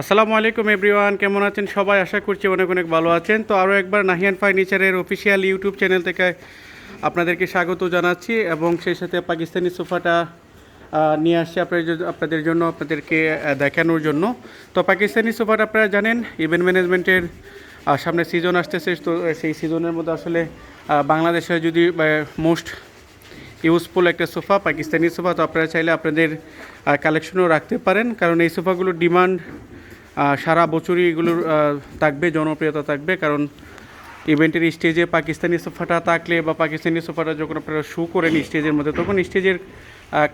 আসসালামু আলাইকুম এভরিওয়ান, কেমন আছেন সবাই? আশা করছি অনেক অনেক ভালো আছেন। তো আরও একবার নাহিয়ান ফার্নিচারের অফিসিয়াল ইউটিউব চ্যানেল থেকে আপনাদেরকে স্বাগত জানাচ্ছি এবং সেই সাথে পাকিস্তানি সোফাটা নিয়ে আসছি আপনাদের আপনাদের জন্য, আপনাদেরকে দেখানোর জন্য। তো পাকিস্তানি সোফাটা আপনারা জানেন ইভেন্ট ম্যানেজমেন্টের সামনে সিজন আসতেছে। তো সেই সিজনের মধ্যে আসলে বাংলাদেশে যদি মোস্ট ইউজফুল একটা সোফা, পাকিস্তানি সোফা, তো আপনারা চাইলে আপনাদের কালেকশনও রাখতে পারেন। কারণ এই সোফাগুলোর ডিমান্ড সারা বছরই এগুলোর থাকবে, জনপ্রিয়তা থাকবে, কারণ ইভেন্টের স্টেজে পাকিস্তানি সোফাটা থাকলে বা পাকিস্তানি সোফাটা যখন আপনারা শু করেন স্টেজের মধ্যে, তখন স্টেজের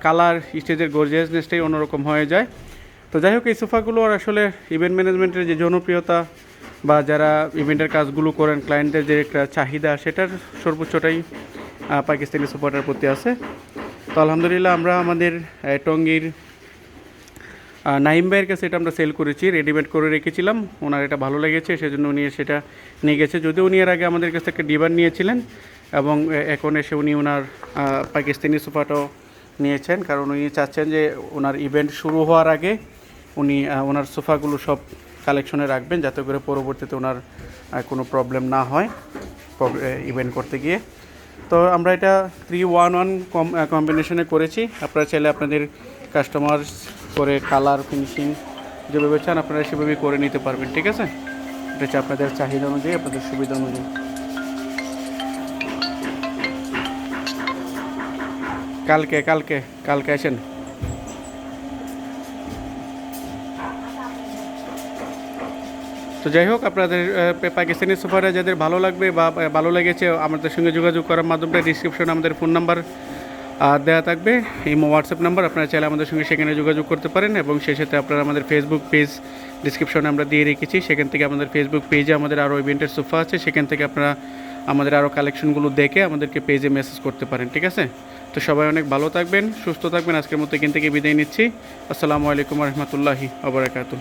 কালার স্টেজের গর্জিয়াসনেসটাই অন্যরকম হয়ে যায়। তো যাই হোক, এই সোফাগুলোর আসলে ইভেন্ট ম্যানেজমেন্টের যে জনপ্রিয়তা বা যারা ইভেন্টের কাজগুলো করেন ক্লায়েন্টের যে একটা চাহিদা, সেটার সর্বোচ্চটাই পাকিস্তানি সোফাটার প্রতি আছে। তো আলহামদুলিল্লাহ, আমরা আমাদের টঙ্গীর নাইম ভাইয়ের কাছে এটা আমরা সেল করেছি রেডিমেড করে রেখেছিলাম। ওনার এটা ভালো লেগেছে, সেজন্য উনি সেটা নিয়ে গেছে। যদিও উনি এর আগে আমাদের কাছ থেকে ডিবার নিয়েছিলেন এবং এখন এসে উনি ওনার পাকিস্তানি সোফাটাও নিয়েছেন। কারণ উনি চাচ্ছেন যে ওনার ইভেন্ট শুরু হওয়ার আগে উনি ওনার সোফাগুলো সব কালেকশনে রাখবেন, যাতে করে পরবর্তীতে ওনার কোনো প্রবলেম না হয় ইভেন্ট করতে গিয়ে। তো আমরা এটা থ্রি ওয়ান ওয়ান কম কম্বিনেশনে করেছি। আপনারা চাইলে আপনাদের কাস্টমার করে কালার ফিনিশিং যেভাবে চান আপনারা সেভাবেই করে নিতে পারবেন, ঠিক আছে? এটা হচ্ছে আপনাদের চাহিদা অনুযায়ী, আপনাদের সুবিধা অনুযায়ী। কালকে কালকে কালকে আসেন। তো যাই হোক, আপনাদের পাকিস্তানি সোফাটা যাদের ভালো লাগবে বা, ভালো লেগেছে, আমাদের সঙ্গে যোগাযোগ করার মাধ্যমে ডিসক্রিপশনে আমাদের ফোন নাম্বার দেওয়া থাকবে এই হোয়াটসঅ্যাপ নাম্বার। আপনারা চাইলে আমাদের সঙ্গে সেখানে যোগাযোগ করতে পারেন এবং সেই সাথে আপনারা আমাদের ফেসবুক পেজ ডিসক্রিপশনে আমরা দিয়ে রেখেছি। সেখান থেকে আমাদের ফেসবুক পেজে আমাদের আরও ইভেন্টের সোফা আছে। সেখান থেকে আপনারা আমাদের আরও কালেকশনগুলো দেখে আমাদেরকে পেজে মেসেজ করতে পারেন, ঠিক আছে? তো সবাই অনেক ভালো থাকবেন, সুস্থ থাকবেন। আজকের মতো এখান থেকে বিদায় নিচ্ছি। আসসালামু আলাইকুম রহমতুল্লাহি আবরাকাতু